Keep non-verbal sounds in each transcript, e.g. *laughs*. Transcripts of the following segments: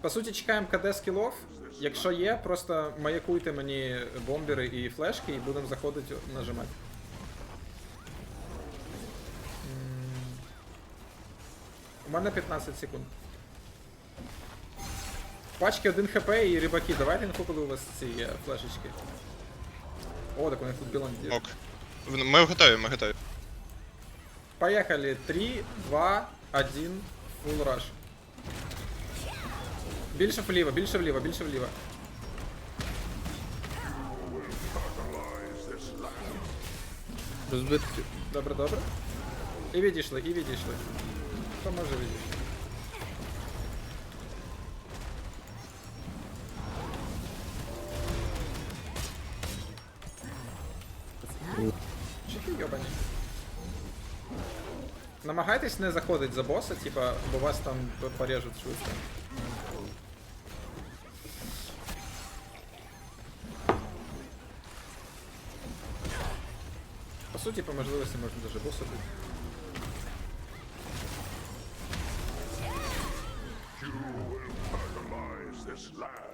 По суті, чекаємо КД скілов. Якщо є, просто маякуйте мені бомбери і флешки, і будемо заходити нажимати. У мене 15 секунд. Пачки 1 хп і рибаки. Давайте інфу, коли у вас ці є флешечки. О, так у них тут білон є. Ок. Ми готові, ми готові. Поехали. 3, 2, 1, full rush. Більше вліво, більше вліво, більше вліво. Розбитки. Добре, добре. І відійшли, і відійшли. Хто може відійшли? Чи ти йобані? Намагайтесь не заходити за боса, типа, бо вас там порежуть швидко. Суті, по можливості можна даже боса бити.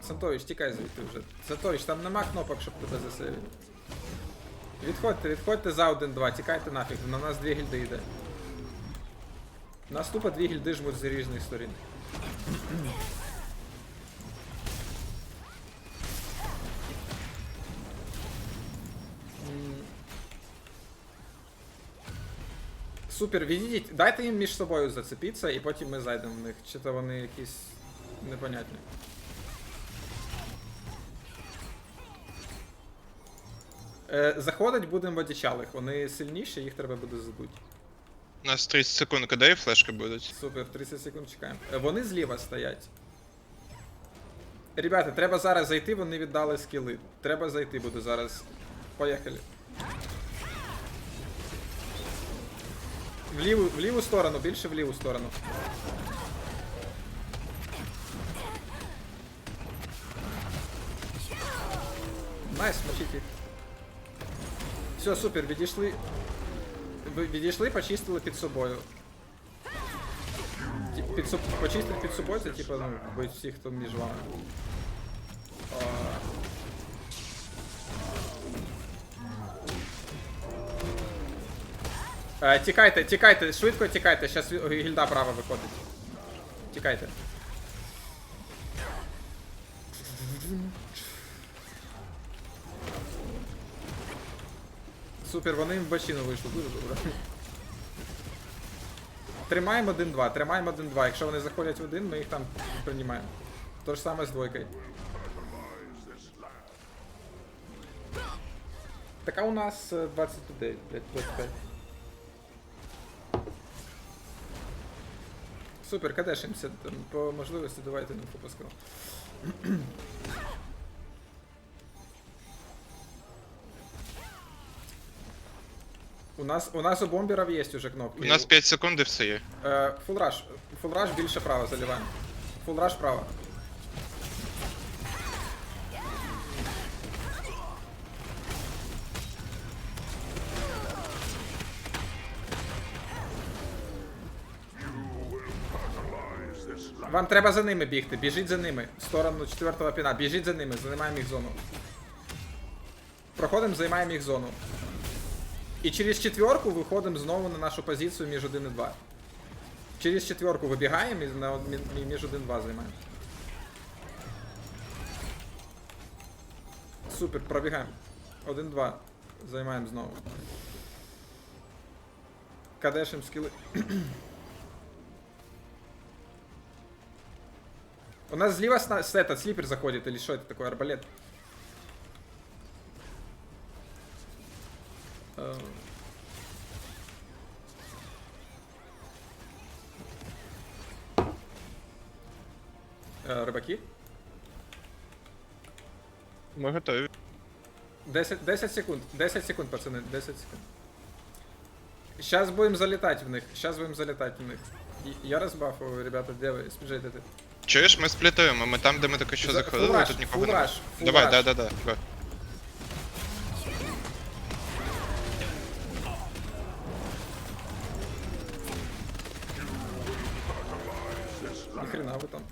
Сантович, тікай звідти вже. Сантович, там нема кнопок, щоб тебе засейвити. Відходьте, відходьте за 1-2, тікайте нафіг, на нас дві гільди йде. Нас тупо дві гільди жмуть з різних сторін. Супер, відійдіть, дайте їм між собою зацепитися і потім ми зайдемо в них. Чи то вони якісь непонятні. Е, заходить будемо в одічалих, вони сильніші, їх треба буде збити. У нас 30 секунд КД і флешки будуть. Супер, 30 секунд чекаємо. Е, Вони зліва стоять. Ребята, треба зараз зайти, вони віддали скіли. Треба зайти буде зараз. Поїхали. В ліву, в ліву сторону, більше в ліву сторону. Найс, мочіть їх. Все, супер, відійшли. Відійшли, почистили під собою. Під, соб- почистити під собою, це типа, ну, бить всіх, хто між вами. Тікайте, тікайте, швидко тікайте, зараз гільда права виходить. Тікайте. Супер, вони в бачину вийшли, дуже добре. Тримаємо 1-2, тримаємо 1-2. Якщо вони заходять в один, ми їх там приймаємо. То ж саме з двойкою. Така у нас е, 20 людей, блядь, 25. Супер, кадешимося. Там, по можливості давайте не попускав. У нас, у нас у бомберів є уже кнопки. У нас 5 секунд і все є. Фулраш. Full rush. Більше право заливаємо. Rush право. Вам треба за ними бігти, біжіть за ними. В сторону четвертого піна. Біжіть за ними, займаємо їх зону. Проходимо, займаємо їх зону. І через четверку виходимо знову на нашу позицію між 1 і 2. Через четверку вибігаємо і на, мі- між 1-2 займаємо. Супер, пробігаємо. 1-2. Займаємо знову. Кадешим скіли. У нас зліва сна- с этот слипер заходит, или что это такое, арбалет? Э, Е, Рибаки? Ми готові. 10, 10 секунд, 10 секунд, пацаны, 10 секунд. Сейчас будем залетать в них, сейчас будем залетать в них. И- Я розбафую, ребята, де ви? Спіжайте ти. Чуєш, ми сплітуємо, ми там, де ми так що заходили, фураж, тут нікого фураж, немає. Фураж. Давай, да, да, да. Го. Нихрена вы там.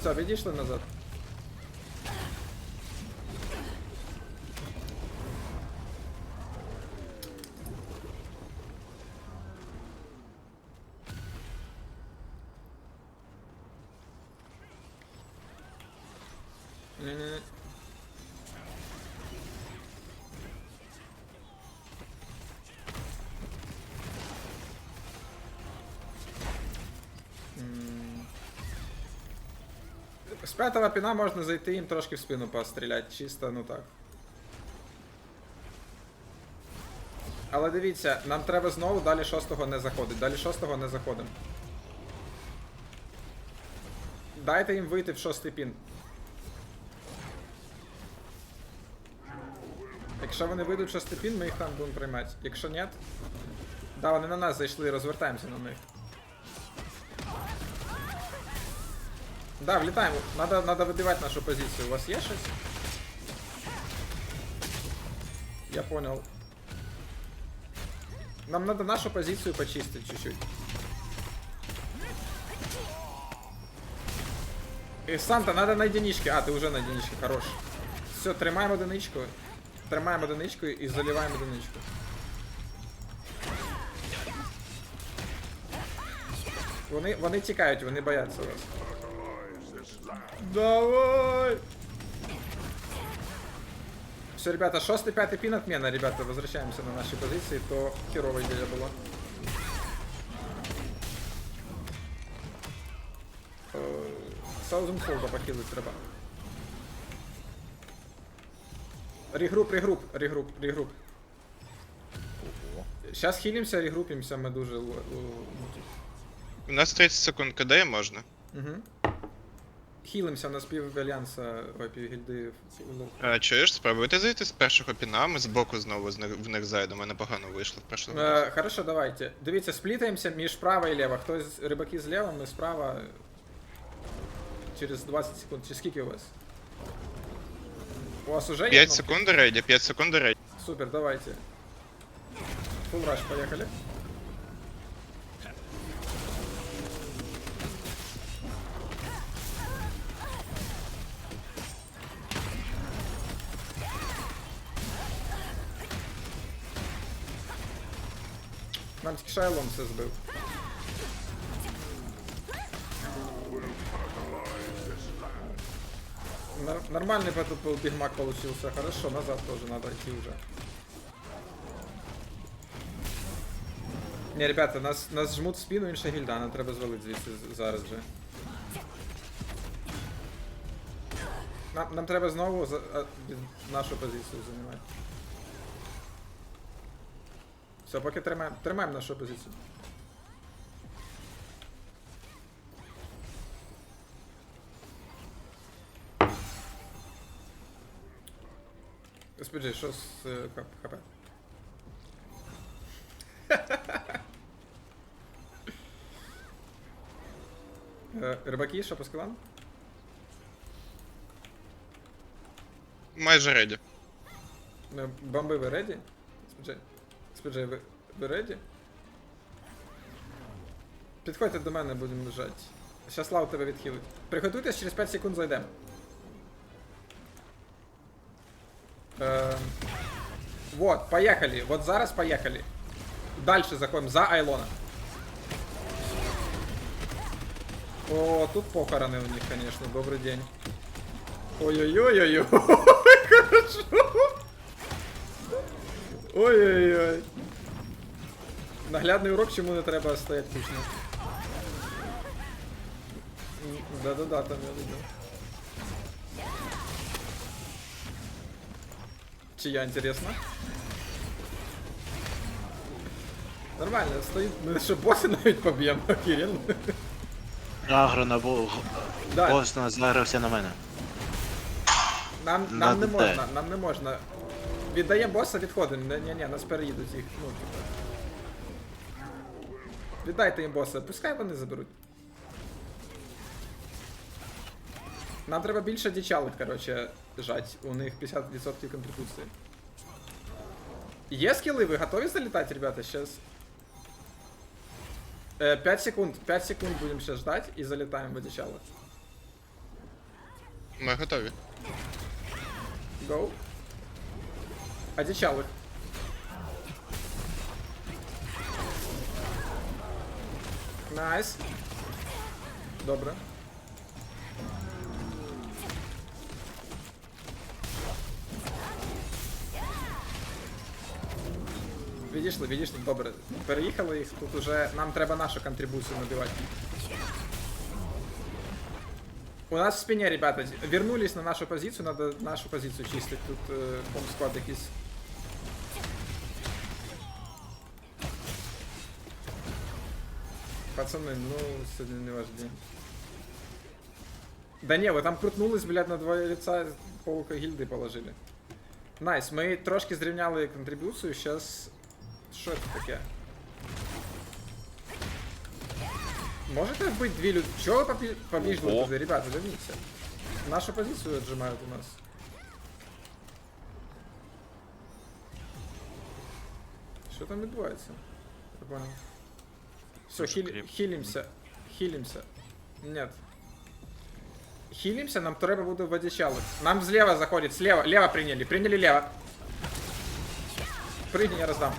Все, что назад. З п'ятого піна можна зайти їм трошки в спину постріляти, чисто, ну так. Але дивіться, нам треба знову далі шостого не заходить. Далі шостого не заходимо. Дайте їм вийти в шостий пін. Якщо вони вийдуть в шостий пін, ми їх там будемо приймати. Якщо ні, да, вони на нас зайшли, розвертаємося на них. Да, влетаем. Надо, надо выбивать нашу позицию. У вас есть щось? Я понял. Нам надо нашу позицию почистить чуть-чуть. И Санта, надо на единичке. А, ты уже на единичке, хорош. Все, тримаємо одиничку. Тримаємо одиничку і заливаємо одиничку. Вони, вони тікають, вони бояться вас. Давай! Все, ребята, шостый, пятый пин отмена, ребята, возвращаемся на наши позиции, то херовая идея была. Саузен Фолда похилить треба. Регруп, регруп, регруп, регруп. Сейчас хилимся, регрупимся, мы дуже... У нас 30 секунд КД можна. Угу. Хілимся, у нас пів альянса, ой, пів гільди. А, чуєш, спробуйте зайти з першого піна, ми збоку знову з них, в них зайдемо, непогано вийшло в разі. Е, хорошо, давайте. Дивіться, сплітаємося між право і лево. Хтось рибаки зліва, ми справа. Через 20 секунд. Чи скільки у вас? У вас уже є? 5 кнопки? секунд рейді, 5 секунд рейді. Супер, давайте. Rush, поехали. Нам тільки шайлом все збив. Нор- Нормальный Big Mac получился. Хорошо, назад тоже надо идти уже. Не, ребята, нас, нас жмут в спину інша гільда, нам треба звалити звідси зараз же. Нам, нам треба знову за, а, нашу позицію займати. Все, поки тримаємо, тримаємо нашу позицію. Господи, що з е, ХП? *laughs* Е, Рибаки, що по скилам? Майже рейді. Е, Бомби ви реді? Споджай, споджай, ви, ви реді? Підходьте до мене, будемо лежати. Щас лав тебе відхилить. Приготуйтесь, через 5 секунд зайдемо. Е, вот, поехали. Вот зараз поехали. Дальше заходим за Айлона. О, тут похороны у них, конечно. Добрый день. Ой-ой-ой-ой-ой. *laughs* Хорошо. Ой-ой-ой. Наглядний урок, чому не треба стояти кучно. Да-да-да, там я видел. Чия, интересно? Нормально, стоїть. Ми що боси навіть поб'ємо, охеренно. Агро на бо... Да, Бос на- загрався на мене. Нам, На нам не можна, нам не можна. Віддаємо боса, відходимо. Ні, ні, ні, нас переїдуть їх. Ну, типа. Віддайте їм боса, пускай вони заберуть. Нам треба більше дічалих, короче, жать. У них 50% контрибуції. Є скіли, ви готові залітати, ребята? Сейчас. 5 секунд, 5 секунд будем сейчас ждать и залетаем в одичало. Ми готові. Гоу. Одичалых. Найс. Добре. Відійшли, відійшли, добре. Переїхали їх, тут уже нам треба нашу контрибуцію набивати. У нас в спине, ребята, вернулись на нашу позицию, надо нашу позицию чистить. Тут э, склад якийсь. Пацаны, ну, сегодня не ваш день. Да не, вы там крутнулись, блядь, на два лица полка гильды положили. Найс, ми трошки зрівняли контрибуцію, сейчас... Що це таке? Можете вбити дві люди? Чого ви побі... побіжли Ого. туди, ребята, верніться. Нашу позицію отжимають у нас. Що там відбувається? Я понял. Все, хіль... кріп. хілімся. Хілімся. Нет. Хилимся, нам треба буде водичалок. Нам слева заходит, слева, лево приняли, приняли лево. Прыгни, я раздам.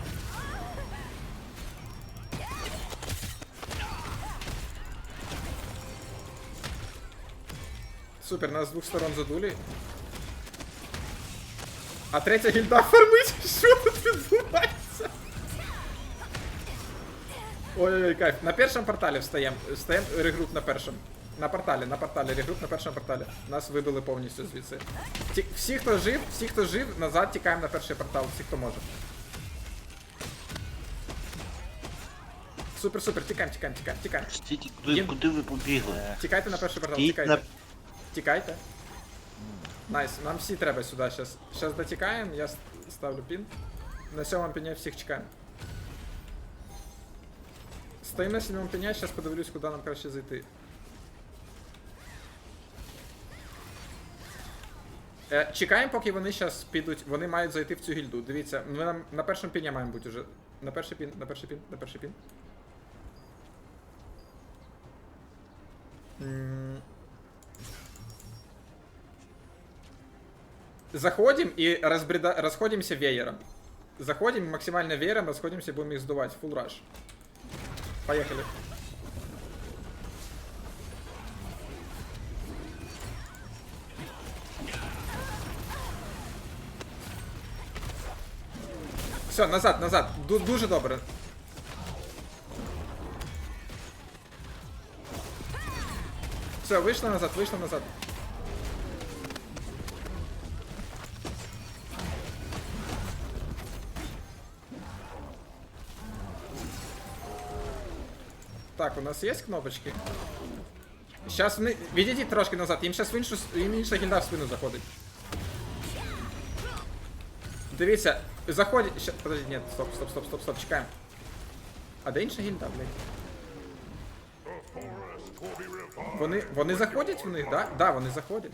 Супер, нас с двух сторон задули. А третя гільда фармить? *laughs* Що тут відбувається? Ой-ой-ой, кайф. На першому порталі встаємо. Встаємо регруп на першому. На порталі, на порталі, регруп на першому порталі. Нас вибили повністю звідси. Ті, всі, хто жив, всі, хто жив, назад тікаємо на перший портал, всі, хто може. Супер, супер, тікаємо, тікаємо, тікаємо, тікаємо. Стійте, куди, Їм- куди ви побігли? Тікайте на перший портал, Стійте тікайте. на... Тікайте. Найс, нам всі треба сюди зараз. Зараз дотікаємо, я с- ставлю пін. На сьомому піні всіх чекаємо. Стоїмо на сьомому піні, зараз подивлюсь, куди нам краще зайти. Е, чекаємо, поки вони зараз підуть. Вони мають зайти в цю гільду. Дивіться, ми нам на першому піні маємо бути уже. На перший пін, на перший пін, на перший пін. Заходим и разбреда... расходимся веером. Заходим максимально веером, расходимся, будем их сдувать. Full rush. Поехали. Все, назад, назад. Ду- дуже добре. Все, вийшло назад, вийшло назад. Так, у нас є кнопочки? Сейчас вони... Відійдіть трошки назад, їм зараз в іншу... їм інша гільда в спину заходить. Дивіться, заходять... Ща... Подожди, нет, стоп, стоп, стоп, стоп, стоп, чекаємо. А де інша гільда, блядь? Вони, вони заходять в них, да? Да, вони заходять.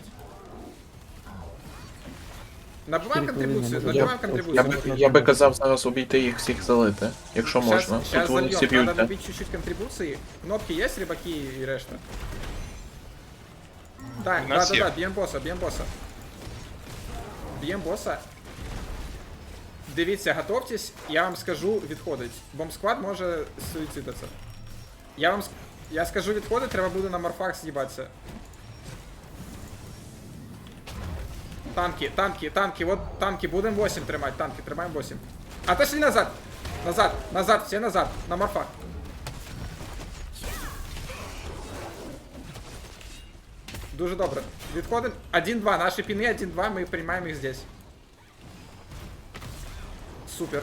Набиваємо контрибуцію, набиваємо Я, контрибуцію. я би казав зараз обійти їх всіх залити, якщо можна. Сейчас, Тут сейчас вони всі зальем, надо б'ються. набить чуть-чуть контрибуции. Кнопки есть, рыбаки и решта? Так, У да, нас да, да, б'єм боса, б'єм боса. Б'єм боса. Дивіться, готовтесь, я вам скажу відходить. Бомбсквад може суїцидитися. Я вам ск- я скажу відходить, треба буде на морфах з'їбатися. Танки, танки, танки, вот танки, будемо 8 тримати, танки, тримаємо 8. Отошли назад! Назад, назад, все назад, на морфах. Дуже добре. Відходимо. 1-2, наші піни 1-2, ми приймаємо їх здесь. Супер.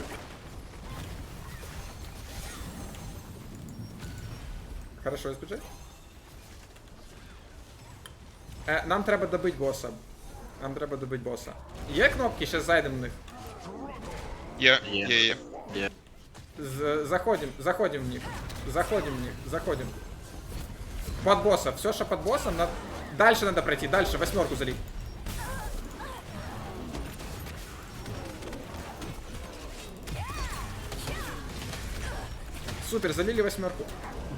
Хорошо, избежать. Е, нам треба добити боса. Нам треба добити боса. Є кнопки, зараз зайдемо в них. Є, Є. є, є. Є. З- заходим, заходим в них. Заходим в них, заходим. Под босса. Все, что под боссом, на... дальше надо пройти, дальше, восьмерку залить. Супер, залили восьмерку.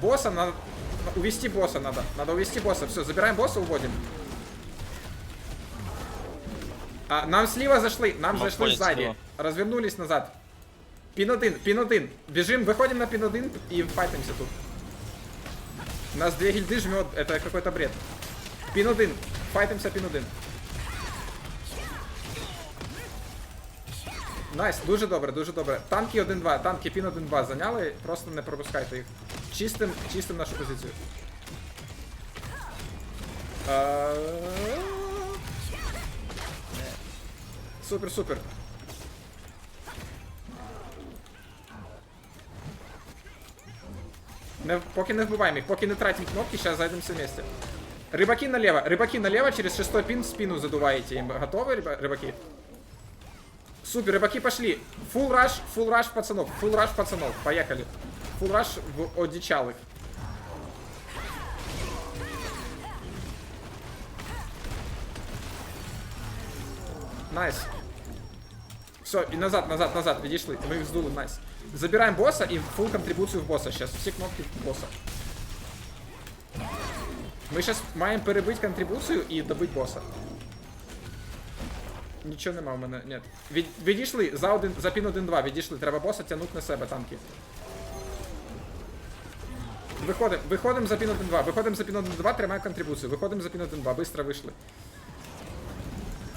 Босса надо... Увести босса надо. Надо увести босса. Все, забираем босса, уводим. А, нам слева зашли, нам Мог зашли понять сзади. слева. Развернулись назад. Пин один, пин один. Бежим, выходим на пин один и файтимся тут. Нас две гильды жмет, это какой-то бред. Пин один, файтимся пин один. Найс, дуже добре, дуже добре. Танки 1-2, танки пін 1-2 зайняли, просто не пропускайте їх. Чистим, чистим нашу позицію. Е, Супер, супер. Не, поки не вбиваємо їх, поки не тратим кнопки, сейчас зайдем все вместе. Рыбаки налево, рыбаки налево, через шестой пин в спину задуваете им. Готовы, рыба- рыбаки? Супер, рыбаки пошли. Фул раш, фул раш пацанов, фул раш пацанов. Поехали. Фул раш в одичалых. Найс. Все, и назад, назад, назад, відійшли. Ми їх здули, найс. Забираем босса и фул контрибуцию в босса сейчас. Все кнопки босса. Ми зараз маємо перебити контрибуцію і добити боса. Нічого нема в мене, ні. Від, відійшли, за, один, за пін 1-2, відійшли. Треба боса тягнути на себе танки. Виходимо, виходимо за пін 1-2, виходимо за пін 1-2, тримаємо контрибуцію. Виходимо за пін 1-2, быстро вийшли.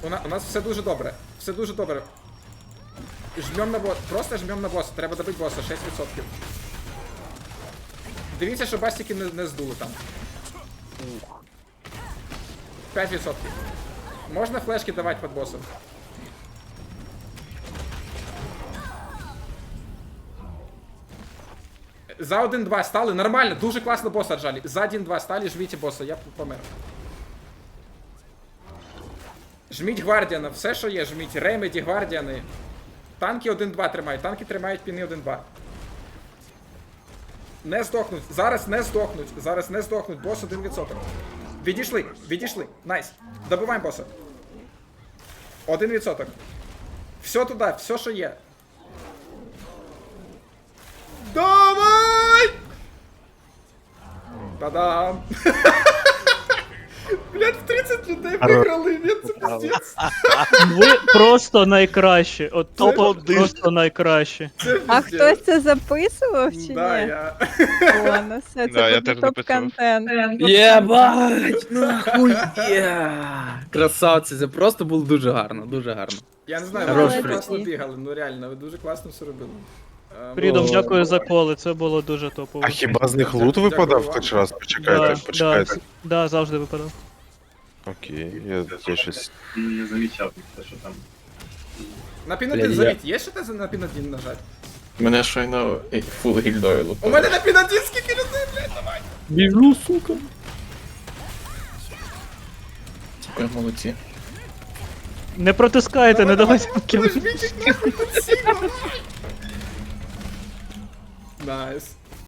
У, на, у нас все дуже добре. Все дуже добре. Жмем на босс. Просто жмем на босса. Треба добити босса, 6%. Дивіться, що бастики не, не здули там. 5%. Можна флешки давати під боссом. За 1-2 стали. Нормально, дуже класно босса отжали. За 1-2 стали, жміть босса, я помер. Жміть гвардіана, все, що є, жміть. Ремеді, гвардіани. Танки 1-2 тримають, танки тримають піни 1-2. Не здохнуть. Зараз не здохнуть. Зараз не здохнуть. Бос 1%. Відійшли, відійшли. Найс. Добиваємо боса. 1%. Все туди, все, що є. Давай! Та-дам! *laughs* Блять, в 30 людей виграли, ні, це пиздец. Ви просто найкращі. От топ просто найкращі. Це А пиздец. хтось це записував чи Да, ні? я. О, ну все, Да, я це теж буде записував. топ-контент. Єбать! Нахуя! Красавці, це просто було дуже гарно, дуже гарно. Я не знаю, ви Хорош дуже фріз. класно бігали, ну реально, ви дуже класно все робили. Фрідом, дякую за коли, це було дуже топово. А хіба з них лут випадав хоч раз? Почекайте, да, почекайте. да, завжди випадав. Окей, я, я щось. не замічав, що там. На пін Бля, 1 я- заліть, є що ти на пін 1 нажать? Мене щойно і, фул гільдою У лупили. мене на пін 1 скільки людей, блядь, давай! Біжу, сука. Ой, молодці. Не протискайте, не давайте кіл. Нажміть їх нахуй тут всі, давай! Найс.